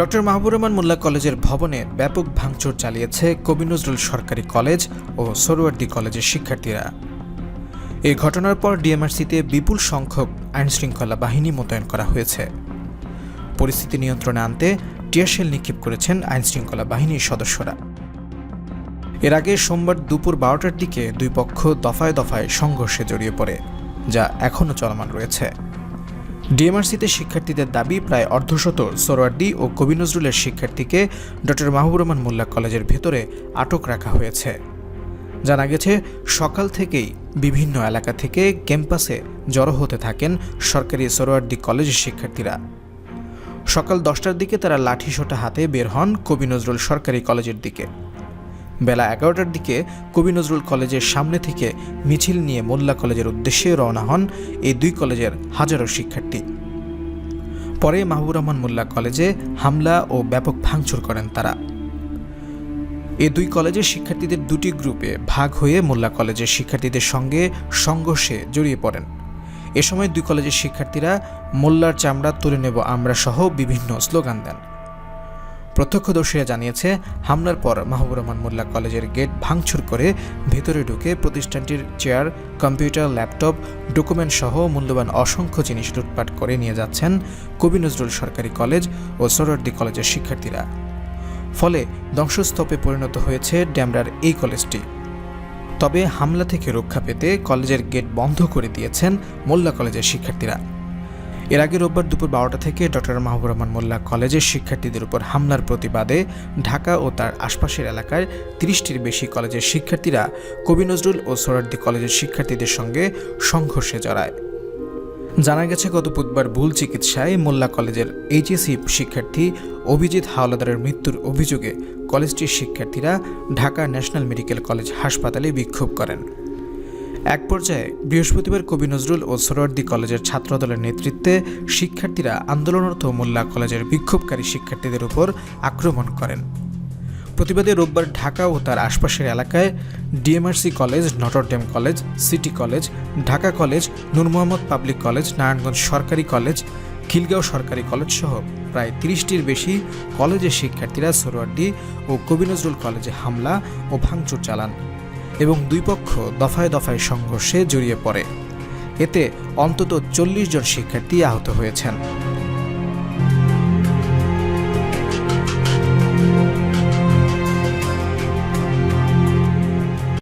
Doctor Mahbur Rahman মোল্লা কলেজের ভবনে ব্যাপক ভাঙচুর চালিয়েছে কবি নজরুল সরকারি কলেজ ও সরোয়ার্দি কলেজের শিক্ষার্থীরা। এই ঘটনার পর ডিএমআরসিতে বিপুল সংখ্যক আইনশৃঙ্খলা বাহিনী মোতায়েন করা হয়েছে। পরিস্থিতি নিয়ন্ত্রণে আনতে টিয়ারশেল নিক্ষেপ করেছেন আইনশৃঙ্খলা বাহিনীর সদস্যরা। এর আগে সোমবার দুপুর বারোটার দিকে দুই পক্ষ দফায় দফায় সংঘর্ষে জড়িয়ে পড়ে, যা এখনও চলমান রয়েছে। ডিএমআরসিতে শিক্ষার্থীদের দাবি, প্রায় অর্ধশত সোরওয়ার্দি ও কবি নজরুলের শিক্ষার্থীকে ডক্টর মাহবুর রহমান মোল্লা কলেজের ভেতরে আটক রাখা হয়েছে। জানা গেছে, সকাল থেকেই বিভিন্ন এলাকা থেকে ক্যাম্পাসে জড়ো হতে থাকেন সরকারি সোরওয়ার্দি কলেজের শিক্ষার্থীরা। সকাল দশটার দিকে তারা লাঠিসোঁটা হাতে বের হন কবি নজরুল সরকারি কলেজের দিকে। বেলা এগারোটার দিকে কবি নজরুল কলেজের সামনে থেকে মিছিল নিয়ে মোল্লা কলেজের উদ্দেশ্যে রওনা হন এই দুই কলেজের হাজারো শিক্ষার্থী। পরে মাহবুর রহমান মোল্লা কলেজে হামলা ও ব্যাপক ভাঙচুর করেন তারা। এ দুই কলেজের শিক্ষার্থীদের দুটি গ্রুপে ভাগ হয়ে মোল্লা কলেজের শিক্ষার্থীদের সঙ্গে সংঘর্ষে জড়িয়ে পড়েন। এ সময় দুই কলেজের শিক্ষার্থীরা, মোল্লার চামড়া তুলে নেব আমরা সহ বিভিন্ন স্লোগান দেন। প্রত্যক্ষদর্শীরা জানিয়েছে, হামলার পর মাহবুর রহমান মোল্লা কলেজের গেট ভাঙচুর করে ভেতরে ঢুকে প্রতিষ্ঠানটির চেয়ার, কম্পিউটার, ল্যাপটপ, ডকুমেন্ট সহ মূল্যবান অসংখ্য জিনিস লুটপাট করে নিয়ে যাচ্ছেন কবি নজরুল সরকারি কলেজ ও সরোয়ার্দি কলেজের শিক্ষার্থীরা। ফলে ধ্বংসস্তূপে পরিণত হয়েছে ড্যামরার এই কলেজটি। তবে হামলা থেকে রক্ষা পেতে কলেজের গেট বন্ধ করে দিয়েছেন মোল্লা কলেজের শিক্ষার্থীরা। এর আগে রোববার দুপুর বারোটা থেকে ডক্টর মাহবুর রহমান মোল্লা কলেজের শিক্ষার্থীদের উপর হামলার প্রতিবাদে ঢাকা ও তার আশপাশের এলাকার তিরিশটির বেশি কলেজের শিক্ষার্থীরা কবি নজরুল ও সোরার্দি কলেজের শিক্ষার্থীদের সঙ্গে সংঘর্ষে জড়ায়। জানা গেছে, গত বুধবার ভুল চিকিৎসায় মোল্লা কলেজের এইচএসি শিক্ষার্থী অভিজিৎ হাওলাদারের মৃত্যুর অভিযোগে কলেজটির শিক্ষার্থীরা ঢাকা ন্যাশনাল মেডিকেল কলেজ হাসপাতালে বিক্ষোভ করেন। এক পর্যায়ে বৃহস্পতিবার কবি নজরুল ও সরোয়ার্দি কলেজের ছাত্রদলের নেতৃত্বে শিক্ষার্থীরা আন্দোলনরত মোল্লা কলেজের বিক্ষোভকারী শিক্ষার্থীদের উপর আক্রমণ করেন। প্রতিবাদে রোববার ঢাকা ও তার আশপাশের এলাকায় DMRC college, Notre Dame college, city college, Dhaka college, Noor Mohammad public college, Narayanganj সরকারি কলেজ, খিলগাঁও সরকারি কলেজ সহ প্রায় তিরিশটির বেশি কলেজের শিক্ষার্থীরা সরোয়ার্দি ও কবি নজরুল কলেজে হামলা ও ভাঙচুর চালান। এবং দুই পক্ষ দফায় দফায় সংঘর্ষে জড়িয়ে পড়ে। এতে অন্তত চল্লিশ জন শিক্ষার্থী আহত হয়েছেন।